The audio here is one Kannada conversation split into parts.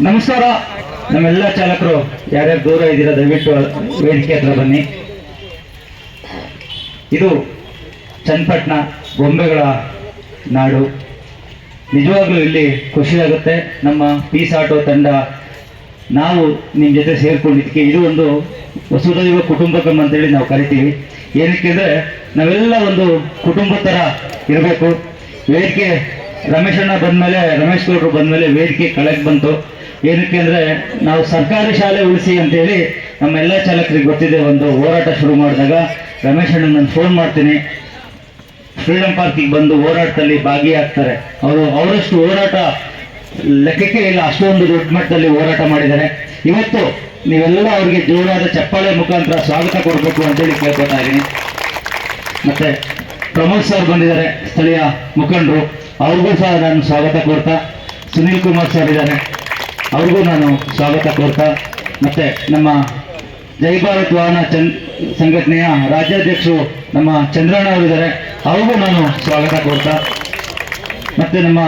ನಮಸ್ಕಾರ. ನಮ್ಮೆಲ್ಲ ಚಾಲಕರು, ಯಾರ್ಯಾರು ದೂರ ಇದ್ದೀರಾ, ದಯವಿಟ್ಟು ವೇದಿಕೆ ಹತ್ರ ಬನ್ನಿ. ಇದು ಚನ್ನಪಟ್ಟಣ ಗೊಂಬೆಗಳ ನಾಡು. ನಿಜವಾಗ್ಲೂ ಇಲ್ಲಿ ಖುಷಿಯಾಗುತ್ತೆ ನಮ್ಮ ಪೀಸ್ ಆಟೋ ತಂಡ ನಾವು ನಿಮ್ಮ ಜೊತೆ ಸೇರ್ಕೊಂಡಿದ್ದಕ್ಕೆ ಇದು ಒಂದು ವಸುದೈವ ಕುಟುಂಬಕಂ ಅಂತೇಳಿ ನಾವು ಕರಿತೀವಿ. ಏನಕ್ಕೆ ಅಂದರೆ, ನಾವೆಲ್ಲ ಒಂದು ಕುಟುಂಬ ಥರ ಇರಬೇಕು. ವೇದಿಕೆ ರಮೇಶಣ್ಣ ಬಂದಮೇಲೆ ರಮೇಶ್ ಗೌಡರು ಬಂದಮೇಲೆ ವೇದಿಕೆ ಕಳೆಗೆ ಬಂತು. ಏನಕ್ಕೆ ಅಂದರೆ ನಾವು ಸರ್ಕಾರಿ ಶಾಲೆ ಉಳಿಸಿ ಅಂತೇಳಿ ನಮ್ಮೆಲ್ಲ ಚಾಲಕರಿಗೆ ಗೊತ್ತಿದೆ, ಒಂದು ಹೋರಾಟ ಶುರು ಮಾಡಿದಾಗ ರಮೇಶ್ ಅಣ್ಣ ನಾನು ಫೋನ್ ಮಾಡ್ತೀನಿ ಫ್ರೀಡಮ್ ಪಾರ್ಕಿಗೆ ಬಂದು ಹೋರಾಟದಲ್ಲಿ ಭಾಗಿಯಾಗ್ತಾರೆ. ಅವರು, ಅವರಷ್ಟು ಹೋರಾಟ ಲೆಕ್ಕಕ್ಕೆ ಇಲ್ಲ, ಅಷ್ಟೊಂದು ದೊಡ್ಡ ಮಟ್ಟದಲ್ಲಿ ಹೋರಾಟ ಮಾಡಿದ್ದಾರೆ. ಇವತ್ತು ನೀವೆಲ್ಲ ಅವರಿಗೆ ಜೋರಾದ ಚಪ್ಪಾಳೆ ಮುಖಾಂತರ ಸ್ವಾಗತ ಕೊಡಬೇಕು ಅಂತೇಳಿ ಕೇಳ್ಕೊತಾ ಇದ್ದೀನಿ. ಮತ್ತೆ ಪ್ರಮೋದ್ ಸರ್ ಬಂದಿದ್ದಾರೆ, ಸ್ಥಳೀಯ ಮುಖಂಡರು. ಅವ್ರಿಗೂ ಸಹ ನಾನು ಸ್ವಾಗತ ಕೊಡ್ತಾ, ಸುನೀಲ್ ಕುಮಾರ್ ಸರ್ ಇದ್ದಾರೆ. ಅವ್ರಿಗೂ ನಾನು ಸ್ವಾಗತ ಕೋರ್ತಾ, ಮತ್ತೆ ನಮ್ಮ ಜೈ ಭಾರತ್ ವಾಹನ ಚನ್, ಸಂಘಟನೆಯ ರಾಜ್ಯಾಧ್ಯಕ್ಷರು ನಮ್ಮ ಚಂದ್ರಣ್ಣ ಅವರಿದ್ದಾರೆ, ಅವ್ರಿಗೂ ನಾನು ಸ್ವಾಗತ ಕೋರ್ತಾ. ಮತ್ತೆ ನಮ್ಮ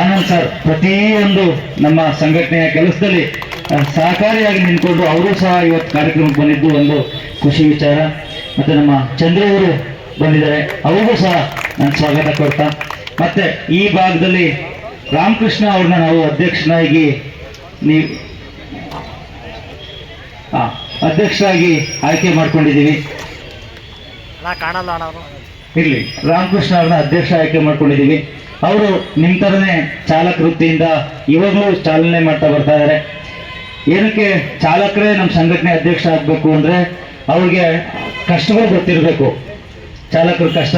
ಆನಂದ್ ಸರ್, ಪ್ರತಿಯೊಂದು ನಮ್ಮ ಸಂಘಟನೆಯ ಕೆಲಸದಲ್ಲಿ ಸಹಕಾರಿಯಾಗಿ ನಿಂತ್ಕೊಂಡು ಅವರು ಸಹ ಇವತ್ತು ಕಾರ್ಯಕ್ರಮಕ್ಕೆ ಬಂದಿದ್ದು ಒಂದು ಖುಷಿ ವಿಚಾರ. ಮತ್ತೆ ನಮ್ಮ ಚಂದ್ರ ಅವರು ಬಂದಿದ್ದಾರೆ, ಅವ್ರಿಗೂ ಸಹ ನಾನು ಸ್ವಾಗತ ಕೊಡ್ತಾ ಮತ್ತೆ ಈ ಭಾಗದಲ್ಲಿ ರಾಮಕೃಷ್ಣ ಅವ್ರನ್ನ ನಾವು ಅಧ್ಯಕ್ಷನಾಗಿ ನೀವು ಅಧ್ಯಕ್ಷರಾಗಿ ಆಯ್ಕೆ ಮಾಡ್ಕೊಂಡಿದ್ದೀವಿ. ಇರ್ಲಿ ರಾಮಕೃಷ್ಣ ಅವ್ರನ್ನ ಅಧ್ಯಕ್ಷ ಆಯ್ಕೆ ಮಾಡ್ಕೊಂಡಿದ್ದೀವಿ. ಅವರು ನಿಮ್ಮ ಥರನೇ ಚಾಲಕ ವೃತ್ತಿಯಿಂದ ಇವಾಗಲೂ ಚಾಲನೆ ಮಾಡ್ತಾ ಬರ್ತಾ ಇದ್ದಾರೆ ಏನಕ್ಕೆ ಚಾಲಕರೇ ನಮ್ಮ ಸಂಘಟನೆ ಅಧ್ಯಕ್ಷ ಆಗಬೇಕು ಅಂದರೆ ಅವ್ರಿಗೆ ಕಷ್ಟಗಳು ಗೊತ್ತಿರಬೇಕು. ಚಾಲಕರ ಕಷ್ಟ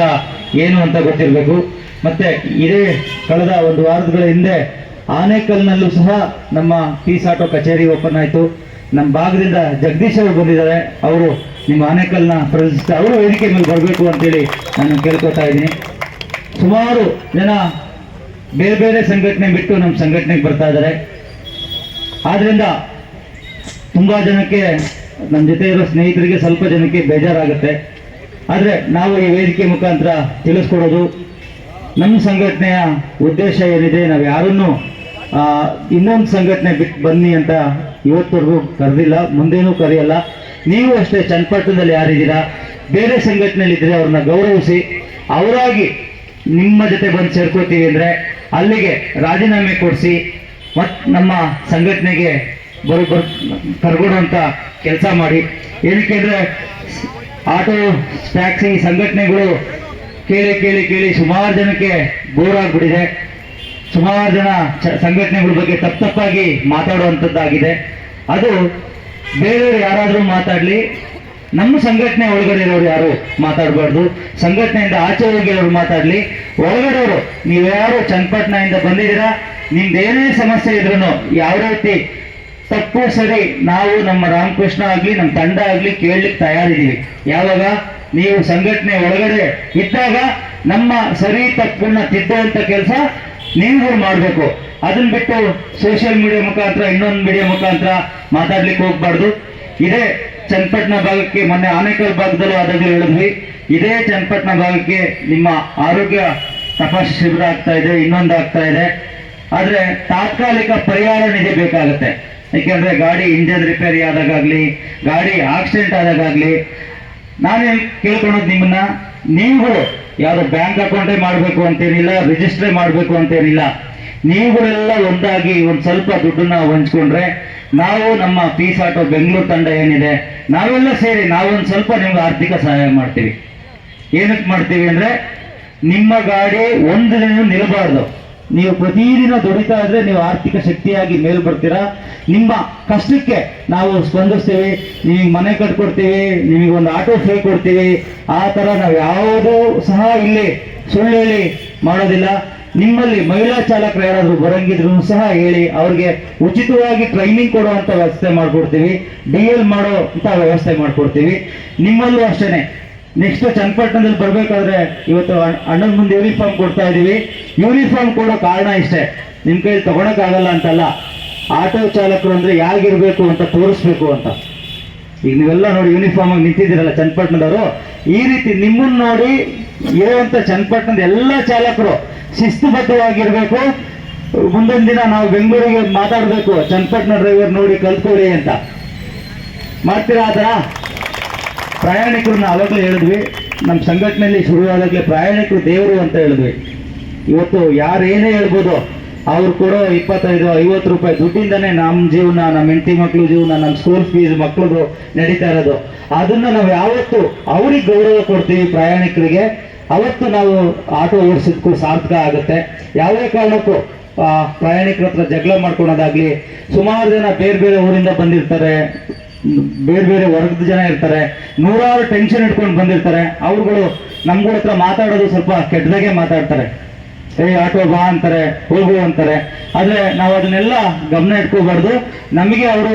ಏನು ಅಂತ ಗೊತ್ತಿರಬೇಕು. ಮತ್ತೆ ಇದೇ ಕಳೆದ ಒಂದು ವಾರದಗಳ ಹಿಂದೆ ಆನೇಕಲ್ನಲ್ಲೂ ಸಹ ನಮ್ಮ ಪೀಸ್ ಆಟೋ ಕಚೇರಿ ಓಪನ್ ಆಯಿತು. ನಮ್ಮ ಭಾಗದಿಂದ ಜಗದೀಶ್ ಅವರು ಬಂದಿದ್ದಾರೆ. ಅವರು ನಿಮ್ಮ ಆನೇಕಲ್ನ ಪ್ರದರ್ಶಿಸ್ತಾ ಅವರು ವೇದಿಕೆ ಮೇಲೆ ಬರಬೇಕು ಅಂತೇಳಿ ನಾನು ಕೇಳ್ಕೊತಾ ಇದ್ದೀನಿ. ಸುಮಾರು ಜನ ಬೇರೆ ಬೇರೆ ಸಂಘಟನೆ ಬಿಟ್ಟು ನಮ್ಮ ಸಂಘಟನೆಗೆ ಬರ್ತಾ ಇದ್ದಾರೆ. ಆದ್ರಿಂದ ತುಂಬಾ ಜನಕ್ಕೆ, ನಮ್ಮ ಜೊತೆ ಇರೋ ಸ್ನೇಹಿತರಿಗೆ ಸ್ವಲ್ಪ ಜನಕ್ಕೆ ಬೇಜಾರಾಗುತ್ತೆ. ಆದರೆ ನಾವು ಈ ವೇದಿಕೆ ಮುಖಾಂತರ ತಿಳಿಸ್ಕೊಡೋದು ನಮ್ಮ ಸಂಘಟನೆಯ ಉದ್ದೇಶ ಏನಿದೆ, ನಾವು ಯಾರನ್ನು ಇನ್ನೊಂದು ಸಂಘಟನೆ ಬಿಟ್ಟು ಬನ್ನಿ ಅಂತ ಇವತ್ತವರೆಗೂ ಕರೆದಿಲ್ಲ, ಮುಂದೇನೂ ಕರೆಯಲ್ಲ. ನೀವು ಅಷ್ಟೇ ಚನ್ನಪಟ್ಟಣದಲ್ಲಿ ಯಾರಿದ್ದೀರಾ? ಬೇರೆ ಸಂಘಟನೆಯಲ್ಲಿದ್ದರೆ ಅವ್ರನ್ನ ಗೌರವಿಸಿ, ಅವರಾಗಿ ನಿಮ್ಮ ಜೊತೆ ಬಂದು ಸೇರ್ಕೋತೀವಿ ಅಂದರೆ ಅಲ್ಲಿಗೆ ರಾಜೀನಾಮೆ ಕೊಡಿಸಿ ಮತ್ತು ನಮ್ಮ ಸಂಘಟನೆಗೆ ಬರು, ಬರ್ ಕರ್ಕೊಡುವಂಥ ಕೆಲಸ ಮಾಡಿ. ಏನಕ್ಕೆ ಅಂದರೆ, ಆಟೋ, ಟ್ಯಾಕ್ಸಿ, ಸಂಘಟನೆಗಳು ಕೇಳಿ ಕೇಳಿ ಕೇಳಿ ಸುಮಾರು ಜನಕ್ಕೆ ಬೋರ್ ಆಗ್ಬಿಟ್ಟಿದೆ ಸುಮಾರು ಜನ ಸಂಘಟನೆಗಳ ಬಗ್ಗೆ ತಪ್ಪು ತಪ್ಪಾಗಿ ಮಾತಾಡುವಂಥದ್ದಾಗಿದೆ. ಅದು ಬೇರೆಯವರು ಯಾರಾದರೂ ಮಾತಾಡಲಿ. ನಮ್ಮ ಸಂಘಟನೆ ಒಳಗಡೆ ಇರೋರು ಯಾರು ಮಾತಾಡಬಾರ್ದು. ಸಂಘಟನೆಯಿಂದ ಆಚೆ ಹೋಗಿರೋರು ಮಾತಾಡಲಿ. ಒಳಗಡೆಯವರು ನೀವ್ಯಾರು ಚನ್ನಪಟ್ಟಣದಿಂದ ಬಂದಿದ್ದೀರಾ, ನಿಮ್ದೇನೇ ಸಮಸ್ಯೆ ಇದ್ರೂ ಯಾವ ರೀತಿ ತಪ್ಪು ಸರಿ ನಾವು ನಮ್ಮ ರಾಮಕೃಷ್ಣ ಆಗಲಿ, ನಮ್ಮ ತಂಡ ಆಗಲಿ ಕೇಳಲಿಕ್ಕೆ ತಯಾರಿದ್ದೀವಿ. ಯಾವಾಗ? ನೀವು ಸಂಘಟನೆ ಒಳಗಡೆ ಇದ್ದಾಗ ನಮ್ಮ ಸರಿ ತಪ್ಪನ್ನ ತಿದ್ದುವಂತ ಕೆಲಸ ನೀವುಗಳು ಮಾಡಬೇಕು. ಅದನ್ನ ಬಿಟ್ಟು ಸೋಷಿಯಲ್ ಮೀಡಿಯಾ ಮುಖಾಂತರ ಇನ್ನೊಂದು ಮೀಡಿಯಾ ಮುಖಾಂತರ ಮಾತಾಡ್ಲಿಕ್ಕೆ ಹೋಗ್ಬಾರ್ದು. ಇದೇ ಚನ್ನಪಟ್ಟಣ ಭಾಗಕ್ಕೆ ಮೊನ್ನೆ ಆನೇಕಲ್ ಭಾಗದಲ್ಲೂ ಆದಾಗಲೂ ಹೇಳಿದ್ವಿ. ಇದೇ ಚನ್ನಪಟ್ಟಣ ಭಾಗಕ್ಕೆ ನಿಮ್ಮ ಆರೋಗ್ಯ ತಪಾಸಣೆ ಶಿಬಿರ ಆಗ್ತಾ ಇದೆ, ಇನ್ನೊಂದು ಆಗ್ತಾ ಇದೆ. ಆದ್ರೆ ತಾತ್ಕಾಲಿಕ ಪರಿಹಾರ ನಿಧಿ ಬೇಕಾಗುತ್ತೆ. ಯಾಕೆಂದ್ರೆ ಗಾಡಿ ಇಂಜನ್ ರಿಪೇರಿ ಆದಾಗಲಿ ಗಾಡಿ ಆಕ್ಸಿಡೆಂಟ್ ಆದಾಗಲಿ ನಾನೇ ಕೇಳ್ಕೊಳ್ಳೋದು ನಿಮ್ಮನ್ನ. ನೀವು ಯಾವ್ದು ಬ್ಯಾಂಕ್ ಅಕೌಂಟೇ ಮಾಡಬೇಕು ಅಂತೇನಿಲ್ಲ, ರಿಜಿಸ್ಟ್ರೇ ಮಾಡಬೇಕು ಅಂತೇನಿಲ್ಲ. ನೀವುಗಳೆಲ್ಲ ಒಂದಾಗಿ ಒಂದು ಸ್ವಲ್ಪ ದುಡ್ಡನ್ನ ಹಂಚ್ಕೊಂಡ್ರೆ ನಾವು ನಮ್ಮ ಪೀಸ್ ಆಟೋ ಬೆಂಗಳೂರು ತಂಡ ಏನಿದೆ, ನಾವೆಲ್ಲ ಸೇರಿ ನಾವೊಂದು ಸ್ವಲ್ಪ ನಿಮ್ಗೆ ಆರ್ಥಿಕ ಸಹಾಯ ಮಾಡ್ತೀವಿ. ಏನಕ್ಕೆ ಮಾಡ್ತೀವಿ ಅಂದ್ರೆ, ನಿಮ್ಮ ಗಾಡಿ ಒಂದು ನಿಲ್ಲಬಾರ್ದು ನೀವು ಪ್ರತಿದಿನ ದುಡಿತಾ ಇದ್ರೆ ನೀವು ಆರ್ಥಿಕ ಶಕ್ತಿಯಾಗಿ ಮೇಲ್ ಬರ್ತೀರಾ? ನಿಮ್ಮ ಕಷ್ಟಕ್ಕೆ ನಾವು ಸ್ಪಂದಿಸ್ತೀವಿ, ನಿಮಗೆ ಮನೆ ಕಟ್ಕೊಡ್ತೀವಿ, ನಿಮಗೆ ಒಂದು ಆಟೋ ಫ್ರೀ ಕೊಡ್ತೀವಿ. ಆ ಥರ ನಾವು ಯಾವುದೂ ಸಹ ಇಲ್ಲಿ ಸುಳ್ಳು ಹೇಳಿ ಮಾಡೋದಿಲ್ಲ. ನಿಮ್ಮಲ್ಲಿ ಮಹಿಳಾ ಚಾಲಕರು ಯಾರಾದರೂ ಬರಂಗಿದ್ರು ಸಹ ಹೇಳಿ, ಅವ್ರಿಗೆ ಉಚಿತವಾಗಿ ಟ್ರೈನಿಂಗ್ ಕೊಡುವಂತ ವ್ಯವಸ್ಥೆ ಮಾಡ್ಕೊಡ್ತೀವಿ. ಡಿ ಎಲ್ ಮಾಡೋ ಅಂತ ವ್ಯವಸ್ಥೆ ಮಾಡ್ಕೊಡ್ತೀವಿ. ನಿಮ್ಮಲ್ಲೂ ಅಷ್ಟೇನೆ. ನೆಕ್ಸ್ಟ್ ಚನ್ನಪಟ್ಟಣದಲ್ಲಿ ಬರಬೇಕಾದ್ರೆ ಇವತ್ತು ಅಣ್- ಅಣ್ಣನ ಮುಂದೆ ಯೂನಿಫಾರ್ಮ್ ಕೊಡ್ತಾ ಇದೀವಿ ಯೂನಿಫಾರ್ಮ್ ಕೊಡೋ ಕಾರಣ ಇಷ್ಟೇ. ನಿಮ್ಮ ಕೈಲಿ ತಗೊಳಕ್ಕಾಗಲ್ಲ ಅಂತಲ್ಲ. ಆಟೋ ಚಾಲಕರು ಅಂದ್ರೆ ಯಾರಿಗಿರಬೇಕು ಅಂತ ತೋರಿಸ್ಬೇಕು ಅಂತ. ಈಗ ನೀವೆಲ್ಲ ನೋಡಿ ಯೂನಿಫಾರ್ಮ್ ಆಗಿ ನಿಂತಿದ್ದೀರಲ್ಲ ಚನ್ನಪಟ್ಟಣದವರು. ಈ ರೀತಿ ನಿಮ್ಮನ್ನ ನೋಡಿ ಇರುವಂತ ಚನ್ನಪಟ್ಟಣದ ಎಲ್ಲ ಚಾಲಕರು ಶಿಸ್ತುಬದ್ಧವಾಗಿರಬೇಕು. ಮುಂದೊಂದು ದಿನ ನಾವು ಬೆಂಗಳೂರಿಗೆ ಮಾತಾಡಬೇಕು. ಚನ್ನಪಟ್ಟಣ ಡ್ರೈವರ್ ನೋಡಿ ಕಲ್ತ್ಕೊಳ್ಳಿ ಅಂತ. ಮಾಡ್ತೀರಾ ಆ ಪ್ರಯಾಣಿಕರನ್ನ ಅವಾಗಲೇ ಹೇಳಿದ್ವಿ ನಮ್ಮ ಸಂಘಟನೆಯಲ್ಲಿ ಶುರುವಾದಾಗಲೇ ಪ್ರಯಾಣಿಕರು ದೇವರು ಅಂತ ಹೇಳಿದ್ವಿ. ಇವತ್ತು ಯಾರೇನೇ ಹೇಳ್ಬೋದು, ಅವ್ರು ಕೊಡೋ ಇಪ್ಪತ್ತೈದು, ಐವತ್ತು ರೂಪಾಯಿ ದುಡ್ಡಿಂದನೇ ನಮ್ಮ ಜೀವನ ನಮ್ಮ ಹೆಂಡತಿ ಮಕ್ಕಳು ಜೀವನ ನಮ್ಮ ಸ್ಕೂಲ್ ಫೀಸ್ ಮಕ್ಳದು ನಡೀತಾ ಇರೋದು. ಅದನ್ನು ನಾವು ಯಾವತ್ತು ಅವ್ರಿಗೆ ಗೌರವ ಕೊಡ್ತೀವಿ ಪ್ರಯಾಣಿಕರಿಗೆ, ಅವತ್ತು ನಾವು ಆಟೋ ಓಡಿಸಿದ್ಕು ಸಾರ್ಥಕ ಆಗುತ್ತೆ. ಯಾವುದೇ ಕಾರಣಕ್ಕೂ ಪ್ರಯಾಣಿಕರ ಹತ್ರ ಜಗಳ ಮಾಡ್ಕೊಳೋದಾಗ್ಲಿ, ಸುಮಾರು ಜನ ಬೇರೆ ಬೇರೆ ಊರಿಂದ ಬಂದಿರ್ತಾರೆ. ಬೇರೆ ಬೇರೆ ವರ್ಗದ ಜನ ಇರ್ತಾರೆ, ನೂರಾರು ಟೆನ್ಷನ್ ಇಟ್ಕೊಂಡು ಬಂದಿರ್ತಾರೆ, ಅವ್ರುಗಳು ನಮ್ಗಳ ಹತ್ರ ಮಾತಾಡೋದು ಸ್ವಲ್ಪ ಕೆಟ್ಟದಾಗೆ ಮಾತಾಡ್ತಾರೆ. ಏ ಆಟೋ ಬಾ ಅಂತಾರೆ, ಹೋಗು ಅಂತಾರೆ. ಆದ್ರೆ ನಾವು ಅದನ್ನೆಲ್ಲ ಗಮನ ಇಟ್ಕೋಬಾರ್ದು. ನಮಗೆ ಅವರು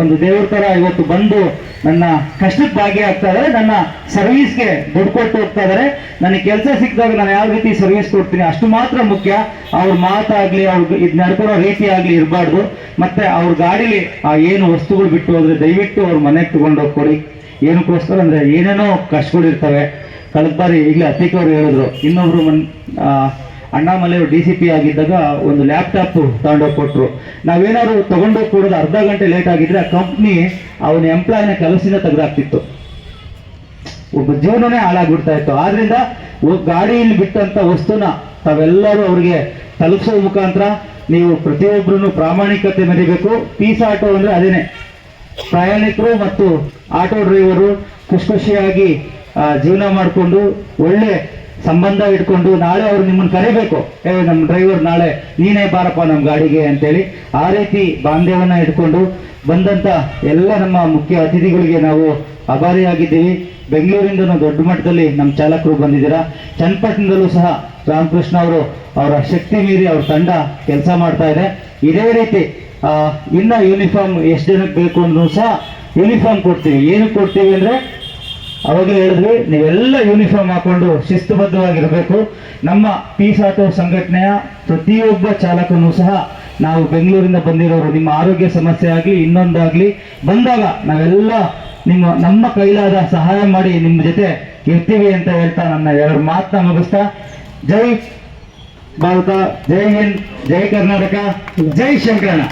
ಒಂದು ದೇವ್ರ ತರ ಇವತ್ತು ಬಂದು ನನ್ನ ಕಷ್ಟಕ್ಕೆ ಭಾಗಿಯಾಗ್ತಾ ಇದಾರೆ ನನ್ನ ಸರ್ವಿಸ್ಗೆ ದುಡ್ಡು ಕೊಟ್ಟು ಹೋಗ್ತಾ ಇದಾರೆ ನನಗೆ ಕೆಲಸ ಸಿಕ್ಕಿದಾಗ ನಾನು ಯಾವ ರೀತಿ ಸರ್ವಿಸ್ ಕೊಡ್ತೀನಿ ಅಷ್ಟು ಮಾತ್ರ ಮುಖ್ಯ. ಅವ್ರ ಮಾತಾಗ್ಲಿ ಅವ್ರ ಇದು ನಡ್ಕೊಳ್ಳೋ ರೀತಿ ಆಗ್ಲಿ ಇರಬಾರ್ದು. ಮತ್ತೆ ಅವ್ರ ಗಾಡಿಲಿ ಆ ಏನು ವಸ್ತುಗಳು ಬಿಟ್ಟು ಹೋದ್ರೆ ದಯವಿಟ್ಟು ಅವ್ರ ಮನೆಗೆ ತಗೊಂಡೋಗಿ ಕೊಡಿ. ಏನಕ್ಕೋಸ್ಕರ ಅಂದ್ರೆ ಏನೇನೋ ಕಷ್ಟಗಳಿರ್ತವೆ. ಕಳೆದ ಬಾರಿ ಈಗಲೇ ಅತಿಕ್ ಅವರು ಹೇಳಿದ್ರು, ಇನ್ನೊಬ್ರು ಮನ್ ಆ, ಅಣ್ಣಾಮಲೆ ಅವರು ಡಿ ಸಿ ಪಿ ಆಗಿದ್ದಾಗ ಒಂದು ಲ್ಯಾಪ್ಟಾಪ್ ತಗೊಂಡೋಗಿ ಕೊಟ್ಟರು ನಾವೇನಾದ್ರು ತಗೊಂಡೋಗಿ ಕೊಡೋದು ಅರ್ಧ ಗಂಟೆ ಲೇಟ್ ಆಗಿದ್ರೆ ಆ ಕಂಪ್ನಿ ಅವನ ಎಂಪ್ಲಾಯ್ನ ಕೆಲಸದಿಂದ ತೆಗೆದಾಕ್ತಿತ್ತು ಒಬ್ಬ ಜೀವನನೇ ಹಾಳಾಗ್ಬಿಡ್ತಾ ಇತ್ತು. ಆದ್ರಿಂದ ಗಾಡಿಯಲ್ಲಿ ಬಿಟ್ಟಂತ ವಸ್ತುನ ತಾವೆಲ್ಲರೂ ಅವ್ರಿಗೆ ತಲುಪಿಸೋ ಮುಖಾಂತರ ನೀವು ಪ್ರತಿಯೊಬ್ಬರೂ ಪ್ರಾಮಾಣಿಕತೆ ಮರಿಬೇಕು. ಪೀಸ್ ಆಟೋ ಅಂದ್ರೆ ಅದೇನೆ. ಪ್ರಯಾಣಿಕರು ಮತ್ತು ಆಟೋ ಡ್ರೈವರು ಖುಷಿ ಖುಷಿಯಾಗಿ ಜೀವನ ಮಾಡಿಕೊಂಡು ಒಳ್ಳೆ ಸಂಬಂಧ ಇಟ್ಕೊಂಡು ನಾಳೆ ಅವ್ರು ನಿಮ್ಮನ್ನು ಕರಿಬೇಕು. ಏ, ನಮ್ಮ ಡ್ರೈವರ್ ನಾಳೆ, ನೀನೇ ಬಾರಪ್ಪ ನಮ್ಮ ಗಾಡಿಗೆ ಅಂತೇಳಿ ಆ ರೀತಿ ಬಾಂಧವ್ಯನ ಇಟ್ಕೊಂಡು ಬಂದಂತ ಎಲ್ಲ ನಮ್ಮ ಮುಖ್ಯ ಅತಿಥಿಗಳಿಗೆ ನಾವು ಅಭಾರಿಯಾಗಿದ್ದೀವಿ ಬೆಂಗಳೂರಿಂದನೂ ದೊಡ್ಡ ಮಟ್ಟದಲ್ಲಿ ನಮ್ಮ ಚಾಲಕರು ಬಂದಿದ್ದೀರಾ. ಚನ್ನಪಟ್ಟಣದಲ್ಲೂ ಸಹ ರಾಮಕೃಷ್ಣ ಅವರು ಅವರ ಶಕ್ತಿ ಮೀರಿ ಅವ್ರ ತಂಡ ಕೆಲಸ ಮಾಡ್ತಾ ಇದೆ. ಇದೇ ರೀತಿ ಇನ್ನ ಯೂನಿಫಾರ್ಮ್ ಎಷ್ಟು ಜನಕ್ಕೆ ಬೇಕು ಅಂದ್ರೂ ಸಹ ಯೂನಿಫಾರ್ಮ್ ಕೊಡ್ತೀವಿ. ಏನಕ್ಕೆ ಕೊಡ್ತೀವಿ ಅಂದ್ರೆ ಅವಾಗಲೇ ಹೇಳಿದ್ವಿ, ನೀವೆಲ್ಲ ಯೂನಿಫಾರ್ಮ್ ಹಾಕೊಂಡು ಶಿಸ್ತುಬದ್ಧವಾಗಿರಬೇಕು. ನಮ್ಮ ಪೀಸ್ ಆಟೋ ಸಂಘಟನೆಯ ಪ್ರತಿಯೊಬ್ಬ ಚಾಲಕನೂ ಸಹ ನಾವು ಬೆಂಗಳೂರಿಂದ ಬಂದಿರೋರು, ನಿಮ್ಮ ಆರೋಗ್ಯ ಸಮಸ್ಯೆ ಆಗಲಿ, ಇನ್ನೊಂದಾಗಲಿ, ಬಂದಾಗ ನಾವೆಲ್ಲ ನಿಮ್ಮ, ನಮ್ಮ ಕೈಲಾದ ಸಹಾಯ ಮಾಡಿ ನಿಮ್ಮ ಜೊತೆ ಇರ್ತೀವಿ ಅಂತ ಹೇಳ್ತಾ ನನ್ನ ಎರಡು ಮಾತನ್ನ ಮುಗಿಸ್ತಾ. ಜೈ ಭಾರತ, ಜೈ ಹಿಂದ್, ಜೈ ಕರ್ನಾಟಕ, ಜೈ ಶಂಕರಣ್ಣ.